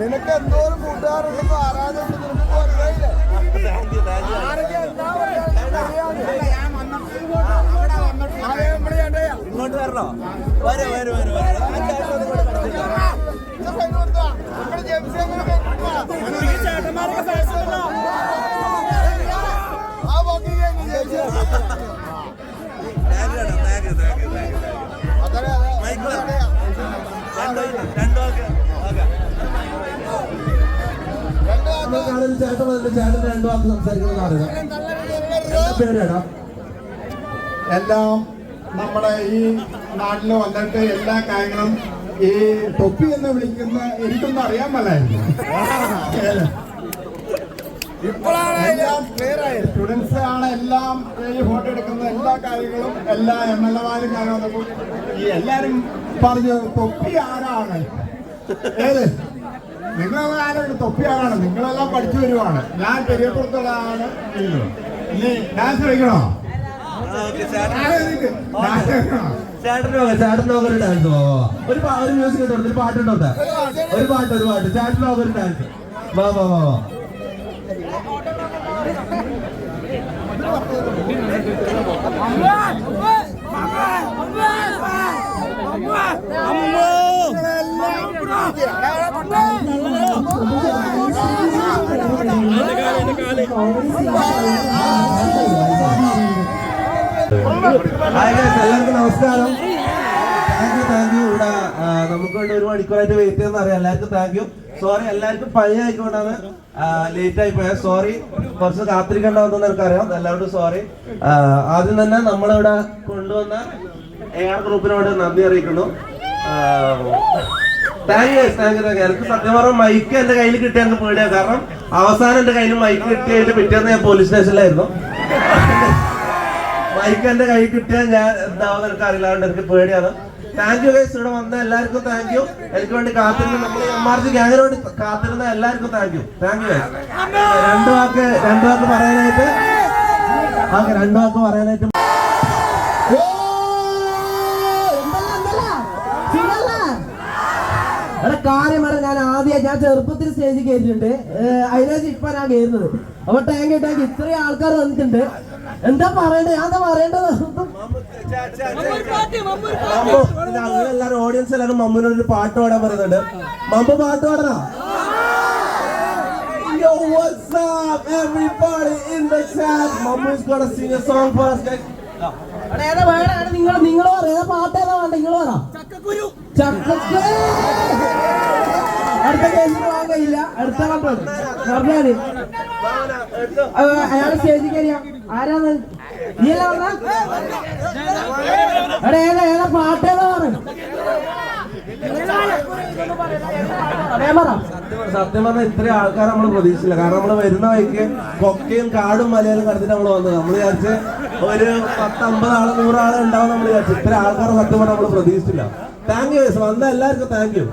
നിനക്ക് എന്തോരം കൂട്ടുകാരുണ്ടെന്ന് ആരാധന ഇങ്ങോട്ട് വരണോ വരൂ വരൂ വരൂ രണ്ടോ രണ്ടോ കാണുന്ന ചേട്ടൻ വന്നിട്ട് ചേട്ടൻ രണ്ടു വാക്ക് സംസാരിക്കുന്നത് അറിയാം എന്താ എല്ലാം നമ്മുടെ ഈ നാട്ടിൽ വന്നിട്ട് എല്ലാ കാര്യങ്ങളും ഈ തൊപ്പി എന്ന് വിളിക്കുന്ന എനിക്കൊന്നും അറിയാൻ ഇപ്പോഴാണ് എല്ലാം സ്റ്റുഡൻസ് ആണ് എല്ലാം ഈ ഫോട്ടോ എടുക്കുന്ന എല്ലാ കാര്യങ്ങളും എല്ലാ എം എൽ എമാരും കാര്യം വന്നപ്പോൾ ഈ എല്ലാരും പറഞ്ഞു തൊപ്പി ആരാണ്? ഏത്? നിങ്ങൾ ആരാണ് തൊപ്പി ആരാണ് നിങ്ങളെല്ലാം പഠിച്ചു വരുവാണ്. ഞാൻ പെരിയപ്പുറത്തുള്ളതാണ് ഇനി ഡാൻസ് കളിക്കണോ? ഒരു. ഒരു മ്യൂസിക് പാട്ട്. ഒരു പാട്ട് ചേട്ടൻ ലോക ഒരു ഡാൻസ് വാ വാ വാ വാ. എല്ലാവർക്കും നമസ്കാരം താങ്ക് യു താങ്ക് യു ഇവിടെ നമുക്ക് വേണ്ടി ഒരു മണിക്കൂറായിട്ട് വെയിറ്റ് ചെയ്യുന്ന അറിയാം എല്ലാവർക്കും താങ്ക് യു സോറി എല്ലാവർക്കും പഴയ ആയിക്കൊണ്ടാണ് ലേറ്റ് ആയി പോയത് സോറി കുറച്ച് കാത്തിരിക്കേണ്ടതെന്ന് എനിക്കറിയാം എല്ലാവരോടും സോറി ആദ്യം തന്നെ നമ്മളിവിടെ കൊണ്ടുവന്ന എ ആർ ഗ്രൂപ്പിനോട് നന്ദി അറിയിക്കുന്നു താങ്ക് താങ്ക് താങ്ക് എനിക്ക് സത്യം പറഞ്ഞ മൈക്ക് എന്റെ കയ്യിൽ കിട്ടിയ എനിക്ക് പേടിയാ. കാരണം അവസാനം എന്റെ കയ്യിൽ മൈക്ക് കിട്ടിയതിന്റെ പിറ്റേന്ന് ഞാൻ പോലീസ് സ്റ്റേഷനിലായിരുന്നു മൈക്ക് എന്റെ കയ്യിൽ കിട്ടിയാൽ ഞാൻ എന്താവുന്ന എനിക്ക് അറിയില്ലാണ്ട് എനിക്ക് പേടിയാണ്. താങ്ക് യു ഗൈസ് ഇവിടെ വന്ന എല്ലാവർക്കും താങ്ക് യു എനിക്ക് വേണ്ടി കാത്തിരുന്ന നമ്മൾ എം ആർ ജി ഗ്യാങ്ങിന് വേണ്ടി കാത്തിരുന്ന എല്ലാവർക്കും താങ്ക് യു താങ്ക് യു രണ്ടു വാക്ക് രണ്ടു വാക്ക് പറയാനായിട്ട്. ഓക്കെ രണ്ടു വാക്ക് പറയാനായിട്ട് കാര്യം പറഞ്ഞ ഞാൻ ആദ്യം ഞാൻ ചെറുപ്പത്തിൽ സ്റ്റേജിൽ കയറിയിട്ടുണ്ട്. അതിനകത്ത് ഇപ്പൊ ഞാൻ കയറുന്നത്. അപ്പൊ ടാങ്ക് ടാങ്ക് ഇത്രയും ആൾക്കാർ വന്നിട്ടുണ്ട്. എന്താ പറയണ്ടേ? ഞാൻ എന്താ പറയേണ്ടത്? എല്ലാരും ഓഡിയൻസ് എല്ലാരും മമ്മൂനോട് ഒരു പാട്ട് പാടാൻ പറയുന്നുണ്ട്. മമ്മ പാട്ട് പാടണോ? Yo, what's up, everybody in the chat? Mama's gonna sing a song for us, guys. നിങ്ങൾ നിങ്ങൾ പറ. ഏതാ പാട്ട് ഏതാ വേണ്ട നിങ്ങൾ പറ. ചക്കക്കുരു. അടുത്ത കേസിന് കഴിയില്ല അടുത്ത പറഞ്ഞാൽ. അയാൾ സ്റ്റേജിൽ കയറിയാ ആരാന്ന് നീ അല്ല പറഞ്ഞ ഏതാ ഏതാ പാട്ട് ഏതാ പറഞ്ഞു സത്യം പറഞ്ഞ ഇത്രയും ആൾക്കാർ നമ്മൾ പ്രതീക്ഷിച്ചില്ല. കാരണം നമ്മൾ വരുന്ന വഴിക്ക് കൊക്കയും കാടും മലയാളം കടത്തിട്ട് നമ്മൾ വന്നത്. നമ്മൾ വിചാരിച്ച് ഒരു പത്തമ്പത് ആൾ നൂറാൾ ഉണ്ടാവും നമ്മൾ വിചാരിച്ചു. ഇത്ര ആൾക്കാർ സത്യം പറഞ്ഞാൽ നമ്മൾ പ്രതീക്ഷിച്ചില്ല. താങ്ക് യു വന്ന. എല്ലാവർക്കും താങ്ക് യു